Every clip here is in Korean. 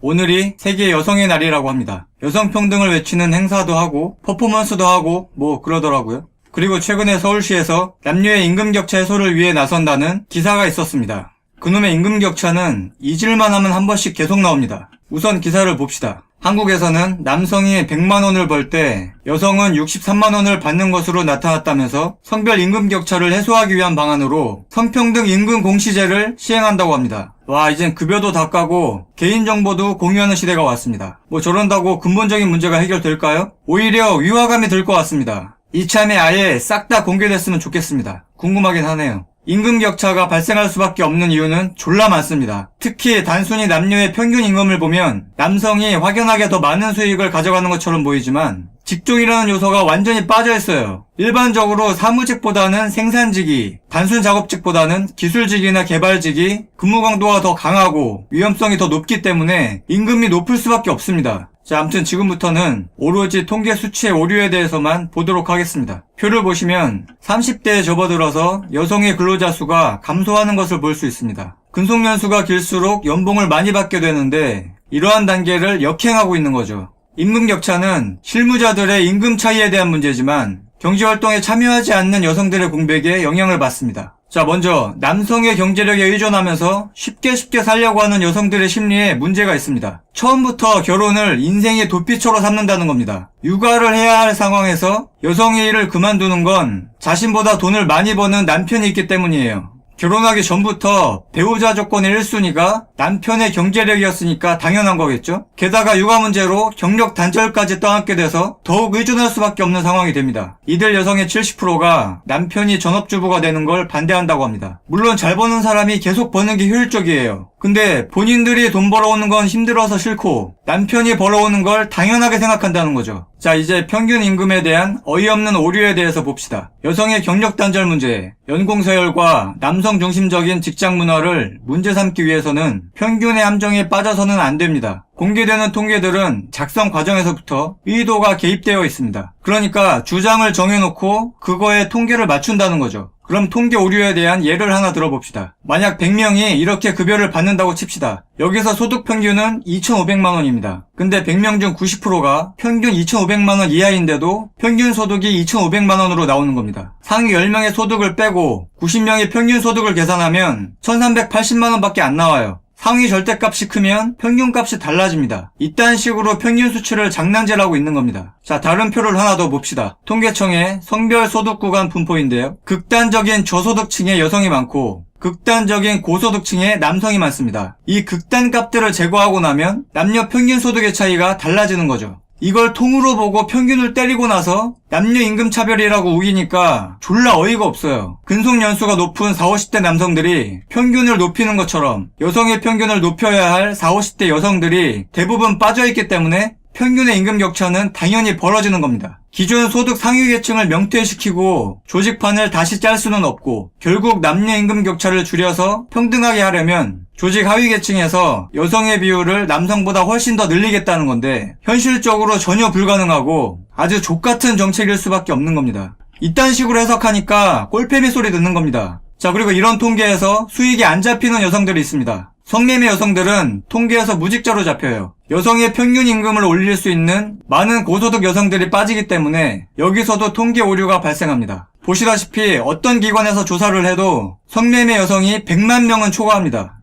오늘이 세계 여성의 날이라고 합니다. 여성 평등을 외치는 행사도 하고 퍼포먼스도 하고 뭐 그러더라고요. 그리고 최근에 서울시에서 남녀의 임금 격차 해소를 위해 나선다는 기사가 있었습니다. 그놈의 임금 격차는 잊을만 하면 한 번씩 계속 나옵니다. 우선 기사를 봅시다. 한국에서는 남성이 100만 원을 벌 때 여성은 63만 원을 받는 것으로 나타났다면서 성별 임금 격차를 해소하기 위한 방안으로 성평등 임금 공시제를 시행한다고 합니다. 와, 이젠 급여도 다 까고 개인정보도 공유하는 시대가 왔습니다. 뭐 저런다고 근본적인 문제가 해결될까요? 오히려 위화감이 들 것 같습니다. 이참에 아예 싹 다 공개됐으면 좋겠습니다. 궁금하긴 하네요. 임금 격차가 발생할 수밖에 없는 이유는 졸라 많습니다. 특히 단순히 남녀의 평균 임금을 보면 남성이 확연하게 더 많은 수익을 가져가는 것처럼 보이지만 직종이라는 요소가 완전히 빠져 있어요. 일반적으로 사무직보다는 생산직이, 단순 작업직보다는 기술직이나 개발직이 근무 강도가 더 강하고 위험성이 더 높기 때문에 임금이 높을 수밖에 없습니다. 자, 아무튼 지금부터는 오로지 통계 수치의 오류에 대해서만 보도록 하겠습니다. 표를 보시면 30대에 접어들어서 여성의 근로자 수가 감소하는 것을 볼 수 있습니다. 근속연수가 길수록 연봉을 많이 받게 되는데 이러한 단계를 역행하고 있는 거죠. 임금 격차는 실무자들의 임금 차이에 대한 문제지만 경제활동에 참여하지 않는 여성들의 공백에 영향을 받습니다. 자, 먼저 남성의 경제력에 의존하면서 쉽게 쉽게 살려고 하는 여성들의 심리에 문제가 있습니다. 처음부터 결혼을 인생의 도피처로 삼는다는 겁니다. 육아를 해야 할 상황에서 여성의 일을 그만두는 건 자신보다 돈을 많이 버는 남편이 있기 때문이에요. 결혼하기 전부터 배우자 조건의 1순위가 남편의 경제력이었으니까 당연한 거겠죠? 게다가 육아 문제로 경력 단절까지 떠안게 돼서 더욱 의존할 수밖에 없는 상황이 됩니다. 이들 여성의 70%가 남편이 전업주부가 되는 걸 반대한다고 합니다. 물론 잘 버는 사람이 계속 버는 게 효율적이에요. 근데 본인들이 돈 벌어오는 건 힘들어서 싫고 남편이 벌어오는 걸 당연하게 생각한다는 거죠. 자, 이제 평균 임금에 대한 어이없는 오류에 대해서 봅시다. 여성의 경력 단절 문제, 연공 서열과 남성 중심적인 직장 문화를 문제 삼기 위해서는 평균의 함정에 빠져서는 안 됩니다. 공개되는 통계들은 작성 과정에서부터 의도가 개입되어 있습니다. 그러니까 주장을 정해놓고 그거에 통계를 맞춘다는 거죠. 그럼 통계 오류에 대한 예를 하나 들어봅시다. 만약 100명이 이렇게 급여를 받는다고 칩시다. 여기서 소득 평균은 2,500만 원입니다. 근데 100명 중 90%가 평균 2,500만 원 이하인데도 평균 소득이 2,500만 원으로 나오는 겁니다. 상위 10명의 소득을 빼고 90명의 평균 소득을 계산하면 1,380만 원 밖에 안 나와요. 상위 절대값이 크면 평균값이 달라집니다. 이딴 식으로 평균 수치를 장난질하고 있는 겁니다. 자, 다른 표를 하나 더 봅시다. 통계청의 성별 소득 구간 분포인데요. 극단적인 저소득층의 여성이 많고 극단적인 고소득층의 남성이 많습니다. 이 극단 값들을 제거하고 나면 남녀 평균 소득의 차이가 달라지는 거죠. 이걸 통으로 보고 평균을 때리고 나서 남녀 임금 차별이라고 우기니까 졸라 어이가 없어요. 근속 연수가 높은 40, 50대 남성들이 평균을 높이는 것처럼 여성의 평균을 높여야 할 40, 50대 여성들이 대부분 빠져있기 때문에 평균의 임금 격차는 당연히 벌어지는 겁니다. 기존 소득 상위 계층을 명퇴시키고 조직판을 다시 짤 수는 없고 결국 남녀 임금 격차를 줄여서 평등하게 하려면 조직 하위 계층에서 여성의 비율을 남성보다 훨씬 더 늘리겠다는 건데 현실적으로 전혀 불가능하고 아주 족같은 정책일 수밖에 없는 겁니다. 이딴 식으로 해석하니까 꼴패미 소리 듣는 겁니다. 자 그리고 이런 통계에서 수익이 안 잡히는 여성들이 있습니다. 성매매 여성들은 통계에서 무직자로 잡혀요. 여성의 평균 임금을 올릴 수 있는 많은 고소득 여성들이 빠지기 때문에 여기서도 통계 오류가 발생합니다. 보시다시피 어떤 기관에서 조사를 해도 성매매 여성이 100만 명은 초과합니다.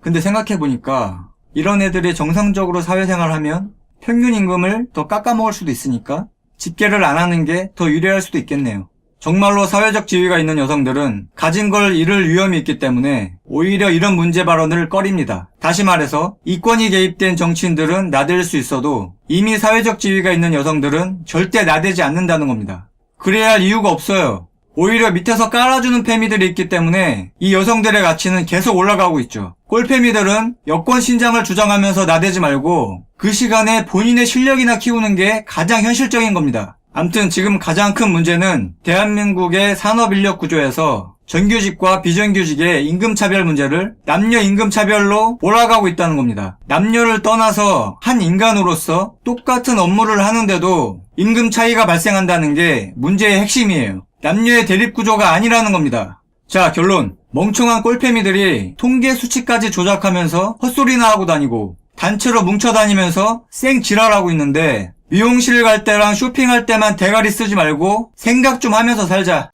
근데 생각해보니까 이런 애들이 정상적으로 사회생활 하면 평균 임금을 더 깎아먹을 수도 있으니까 집계를 안 하는 게 더 유리할 수도 있겠네요. 정말로 사회적 지위가 있는 여성들은 가진 걸 잃을 위험이 있기 때문에 오히려 이런 문제 발언을 꺼립니다. 다시 말해서 이권이 개입된 정치인들은 나댈 수 있어도 이미 사회적 지위가 있는 여성들은 절대 나대지 않는다는 겁니다. 그래야 할 이유가 없어요. 오히려 밑에서 깔아주는 패미들이 있기 때문에 이 여성들의 가치는 계속 올라가고 있죠. 꼴패미들은 여권 신장을 주장하면서 나대지 말고 그 시간에 본인의 실력이나 키우는 게 가장 현실적인 겁니다. 암튼 지금 가장 큰 문제는 대한민국의 산업 인력 구조에서 정규직과 비정규직의 임금차별 문제를 남녀 임금차별로 몰아가고 있다는 겁니다. 남녀를 떠나서 한 인간으로서 똑같은 업무를 하는데도 임금 차이가 발생한다는 게 문제의 핵심이에요. 남녀의 대립구조가 아니라는 겁니다. 자, 결론. 멍청한 꼴패미들이 통계 수치까지 조작하면서 헛소리나 하고 다니고 단체로 뭉쳐 다니면서 쌩 지랄하고 있는데 미용실 갈 때랑 쇼핑할 때만 대가리 쓰지 말고 생각 좀 하면서 살자.